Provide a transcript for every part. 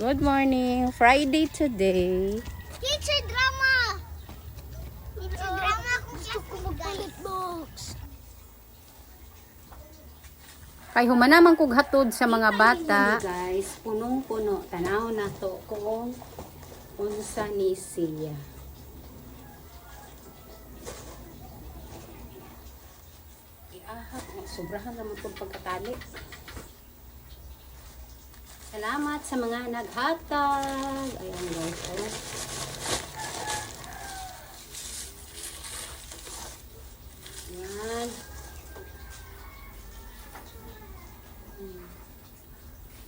Good morning. Friday today. Teacher drama! Teacher drama kung gusto ko mag-ulit books. Kay humanaman kog hatod sa mga bata. guys, punong-puno. Tanaw na to kung unsa ni siya. Iahak, sobrahan naman kong pagkatali. Salamat sa mga naghatag. Ayan guys, oh. Yan.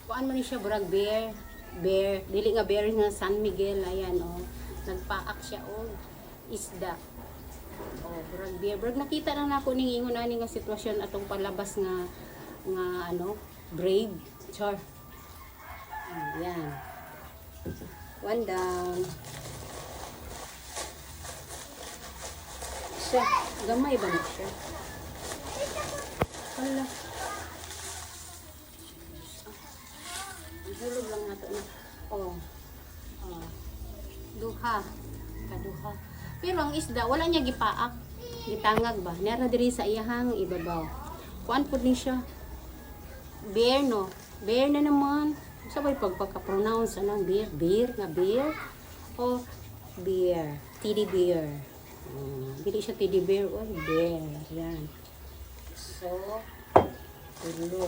Kuan man ni siya burag bear. Bear, dili nga bear nga San Miguel ayan oh. Nagpaak siya oh. Isda. Oh, burag bear. Burag nakita na nako ning ingon nga sitwasyon atong palabas nga nga ano, brave. Char. Ayan. One down. Siya, gamay ba na siya? Hala. Hulog lang na. Oh. Oh. Duha. Kaduha. Pero ang isda, wala niya gipaak. Gitangag ba? Nara diri sa iyahang ibabaw. Kuan pud ni siya. Bear no. Bear na naman. Sabay pagpagka-pronounce anong bear? Bear nga bear? O bear. Teddy bear. Hmm. Dili siya teddy bear. O bear. Yan. So, tulo.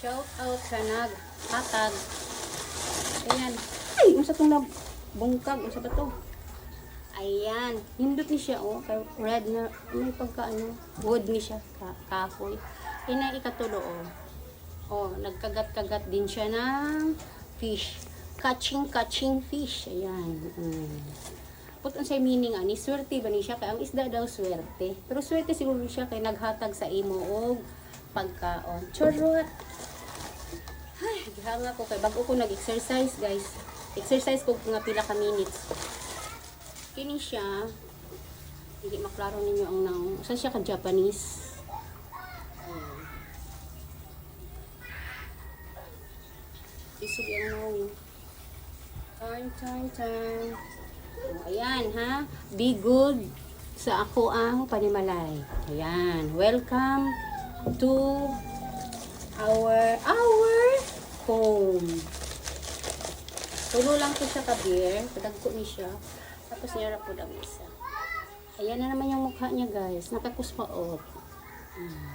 Shout out sa nag hatag. Ayan. Ay, unsa tong nabungkag? Unsa ba to? Ayan. Hindot ni siya, oh. Red na, may pagka, ano, wood ni siya, ka. Ina ikatulo, oh. Oh, nagkagat-kagat din siya ng fish. Catching-catching fish. Ayan. Mm. Put ang say meaning ani, swerte ba ni siya? Kaya ang isda daw swerte. Pero swerte siguro siya kay naghatag sa imo og pagkaon. Churot! Ay, gihanga ko kay bago ko nag-exercise, guys. Exercise ko nga pila ka minutes. Kini siya, hindi maklaro ninyo ang nang, saan siya ka Japanese? Isog yung nang. Turn, turn, turn. Oh, ayan, ha? Be good sa ako ang panimalay. Ayan. Welcome to our our home. Puno lang po siya kabir. Padagko ni siya. Tapos nira po ang isa. Ayan na naman yung mukha niya guys. Nakakuspaot. Hmm.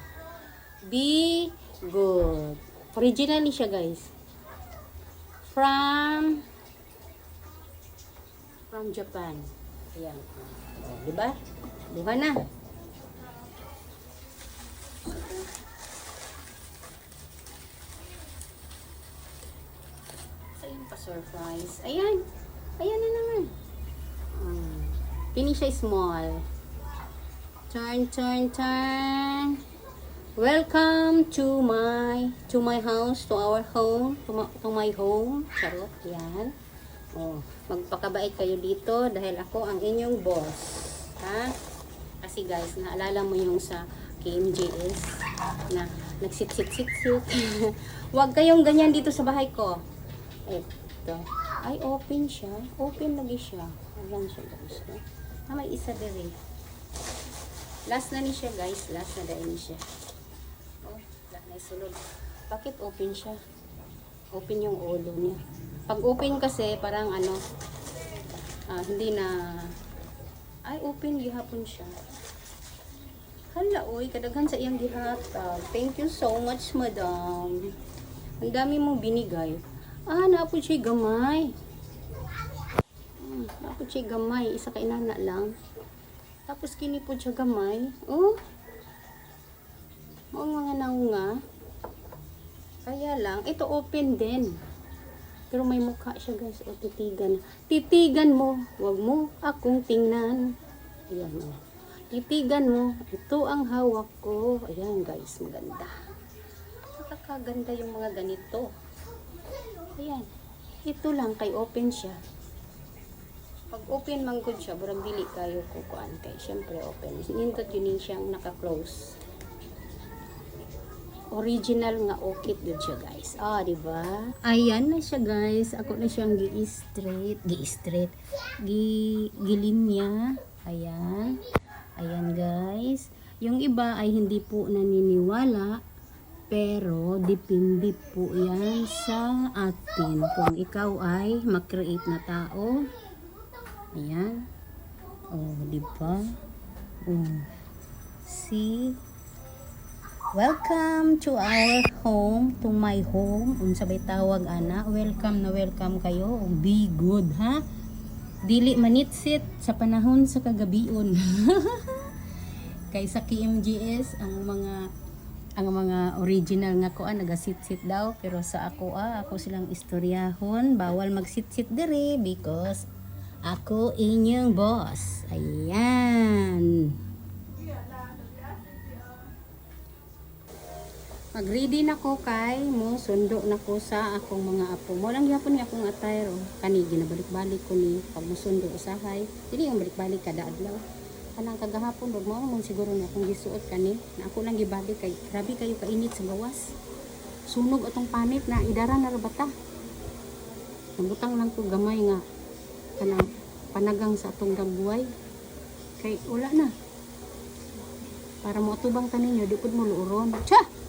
Be good. Original ni siya guys. From from Japan. Ayan. O, di ba? Duha na. Ayun pa surprise. Ayan. Ayan na naman. Hmm. Kini siya small. Turn, turn, turn. Welcome to my to my house, to our home, to my, to my home. Charot, yan. Oh, magpakabait kayo dito dahil ako ang inyong boss. Ha? Kasi guys, naalala mo yung sa KMJS na nagsit-sit-sit-sit. Huwag kayong ganyan dito sa bahay ko. Ito. Ay, open siya. Open lagi siya. Ayan siya guys. No? Ah, may isa din Last na ni siya guys. Last na dahil ni siya. Na isulod. Bakit open siya? Open yung ulo niya. Pag open kasi, parang ano, ah, hindi na, ay, open gihapon siya. Hala, oy, kadaghan sa iyang gihatag. Thank you so much, madam. Ang dami mong binigay. Ah, naapod siya gamay. Hmm, naapod siya gamay. Isa ka inana lang. Tapos kini po siya gamay. Oh. Mga mga naunga. Kaya lang, ito open din. Pero may mukha siya guys. O, titigan. Titigan mo. Huwag mo akong tingnan. Ayan o. Titigan mo. Ito ang hawak ko. Ayan guys, maganda. Nakakaganda yung mga ganito. Ayan. Ito lang kay open siya. Pag open man good siya, burang dili kayo kukuan kay syempre open. Nindot yun siyang naka-close. Original nga orchid gud siya guys. Ah, di ba? Ayan na siya guys. Ako na siyang gi-straight, gi-straight, gi gilinya. Ayan. Ayan guys. Yung iba ay hindi po naniniwala pero depende po yan sa atin. Kung ikaw ay mag-create na tao. Ayan. Oh, di ba? Oh. See? Welcome to our home, to my home. Unsa bay tawag ana? Welcome na welcome kayo. Be good, ha? Dili manitsit sa panahon sa kagabion. Kay sa KMGS ang mga ang mga original nga ko ah, nagasit-sit daw pero sa ako ah ako silang istoryahon bawal magsit-sit diri because ako inyong boss ayan Mag-ready na ko kay mo sundo na ko sa akong mga apo. Mo lang gyapon ni akong attire oh. Kani ginabalik-balik ko ni pag mo sundo usahay. Dili ang balik-balik kada adlaw. Kanang kagahapon dog mo mo siguro na akong gisuot kani na ako lang gibalik kay grabe kayo kainit sa gawas. Sunog atong panit na idara na ra bata. Nabutang lang ko gamay nga kanang panagang sa atong dagway. Kay wala na. Para mo atubang taninyo, di pud mo luuron. Cha!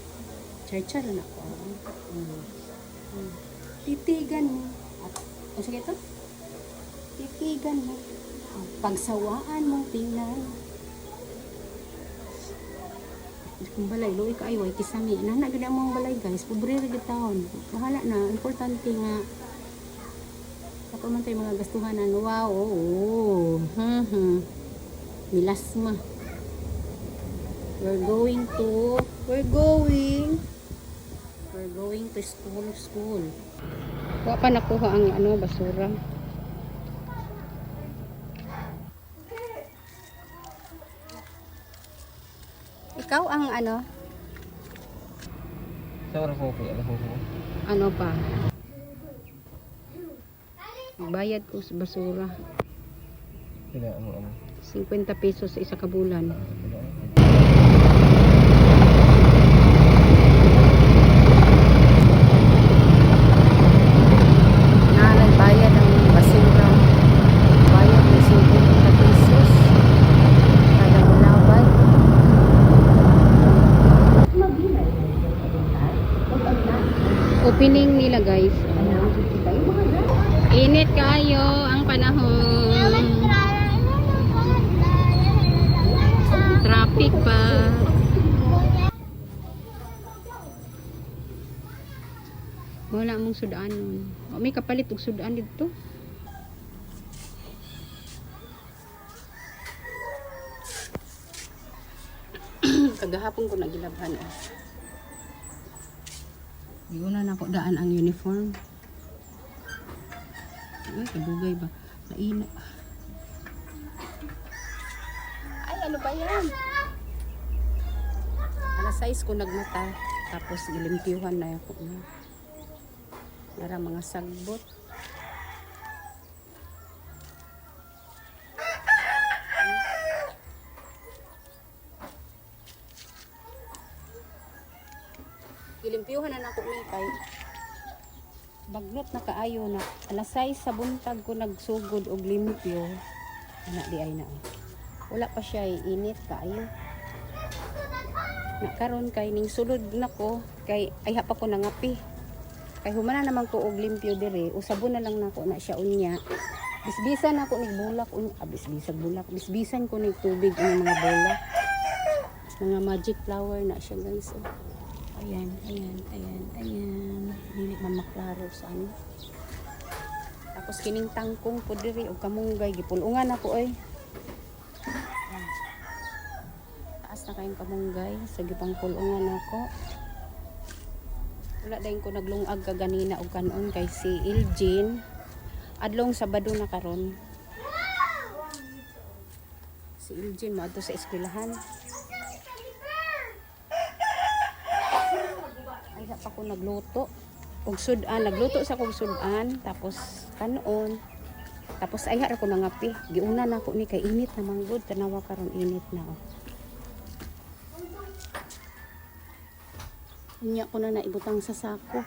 Char-char na ko. Mm. Titigan mo. At, o sige to? Titigan mo. Ang pagsawaan mo, tingnan. Kung balay, luwi ka ay, way kisami. Nana, ganda mo ang balay, guys. Pobre rin taon. Bahala na. Importante nga. Ako man tayo mga gastuhanan. Wow. Oh, hmm. Milasma. We're going to, we're going, we're going to school, school. Wa pa nakuha ang ano, basura. Ikaw ang ano, Sa oras po, ano ano pa? Bayad ko sa basura. Sila, ano, ano. 50 pesos sa isa ka bulan. Sila, na nagbayad ng basura. Bayad ng 50 pesos. Kada bulaway. Opening nila guys. Init kayo ang panahon. Traffic pa. Wala mong sudanon. O, may kapalit og sudan dito. Kagahapon ko nagilabhan eh. Yun na ako daan ang uniform. Ay, kadugay ba? Naina. Ay, ano ba yan? Alas 6 ko nagmata. Tapos gilimpiyuhan na ako na. Nara mga sagbot. Gilimpiyuhan na nako ni kay bagnot na kaayo na alas 6 sa buntag ko nagsugod og limpyo. Ana di ay na. Wala pa siya init kaayo. Na karon kay ning sulod nako kay ay pa ko nangapi. Kay humana naman ko og limpyo dire usabon na lang nako na siya unya. Bisbisan ako nig bulak unya ah, bisbisan bulak. Bisbisan ko nig tubig ang mga bulak mga magic flower na siya guys oh. Ayan ayan ayan ayan. Dili man maklaro sa ano. Tapos kining tangkong po diri og kamunggay gipulungan ako oy. Ayan. taas na kayong kamunggay sa gipang pulungan ako. Wala dayon ko naglungag ka ganina og kanon kay si Iljin. Adlong sabado na karon. Si Iljin mo sa eskwelahan sa pa ko nagluto og sudan nagluto sa kog sudan tapos kanon tapos ay ra ko nangapi giuna na ko ni kay init na manggod tanawa karon init na oh. Unya ko na naibutang sa sako.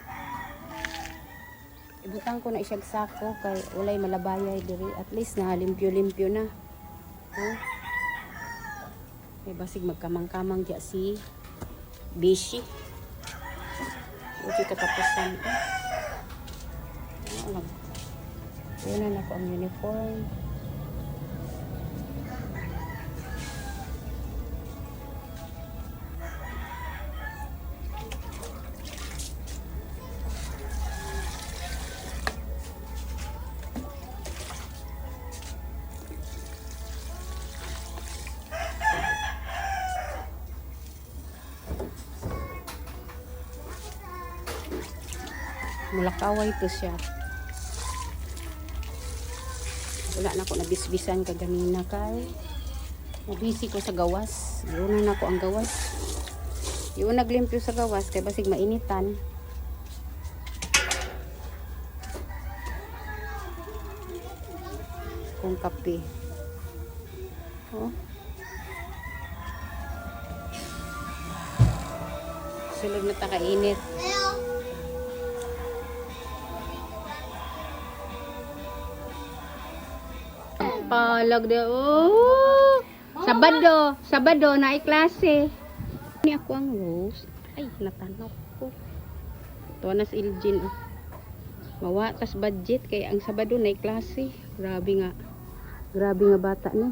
Ibutang ko na isang sako kay walay malabayay diri. At least na limpyo-limpyo na. Oh. Kay basig magkamang-kamang diya si Bishi. Uti katapusan ko. Ano? Yun na ako ang uniform. Mulakaway to siya. Wala na ako nabisbisan kaganina kay. Nabisi ko sa gawas. Yun na ako ang gawas. Yung naglimpyo sa gawas kay basig mainitan. Kung kape. Oh. Sulog na takainit. Palag de oh. Sabado, Sabado na klase. Ni ako ang rose. Ay, natanok ko. Ito na si Iljin. Oh. Mawa tas budget kay ang Sabado na klase. Grabe nga. Grabe nga bata ni.